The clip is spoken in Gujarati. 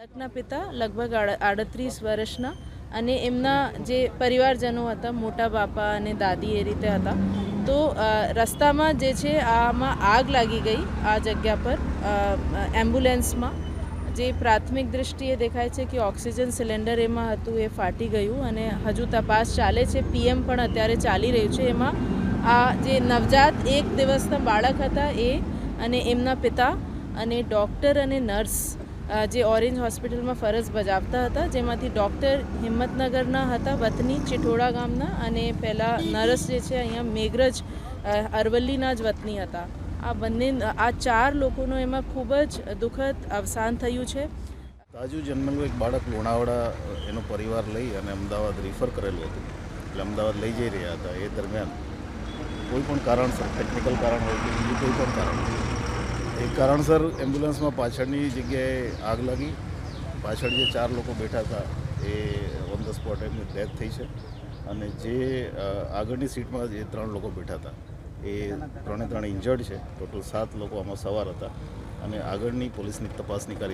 બાળકના પિતા લગભગ આડ- આડત્રીસ વર્ષના અને એમના જે પરિવારજનો હતા, મોટા બાપા અને દાદી એ રીતે હતા, તો રસ્તામાં જે છે આમાં આગ લાગી ગઈ આ જગ્યા પર એમ્બ્યુલન્સમાં. જે પ્રાથમિક દૃષ્ટિએ દેખાય છે કે ઓક્સિજન સિલિન્ડર એમાં હતું, એ ફાટી ગયું અને હજુ તપાસ ચાલે છે, પીએમ પણ અત્યારે ચાલી રહ્યું છે. એમાં આ જે નવજાત એક દિવસના બાળક હતા એ અને એમના પિતા અને ડૉક્ટર અને નર્સ જે ઓરેન્જ હોસ્પિટલમાં ફરજ બજાવતા હતા, જેમાંથી ડૉક્ટર હિંમતનગરના હતા, વતની ચિઠોડા ગામના અને પહેલાં નર્સ જે છે, અહીંયા મેઘરજ અરવલ્લીના જ વતની હતા. આ બંને, આ ચાર લોકોનો એમાં ખૂબ જ દુઃખદ અવસાન થયું છે. તાજુ જન્મેલું એક બાળક લુણાવાડા એનો પરિવાર લઈ અને અમદાવાદ રિફર કરેલું હતું. એટલે અમદાવાદ લઈ જઈ રહ્યા હતા એ દરમિયાન કોઈ પણ કારણસર ટેકનિકલ કારણ હોય કે બીજું કોઈ પણ કારણ એક કારણસર એમ્બ્યુલન્સમાં પાછળની જગ્યાએ આગ લાગી. પાછળ જે ચાર લોકો બેઠા હતા, એ ઓન ધ સ્પોટ એમની ડેથ થઈ છે. અને જે આગળની સીટમાં જે ત્રણ લોકો બેઠા હતા, એ ત્રણે ત્રણ ઇન્જર્ડ છે. ટોટલ સાત લોકો આમાં સવાર હતા. અને આગળની પોલીસની તપાસની કાર્ય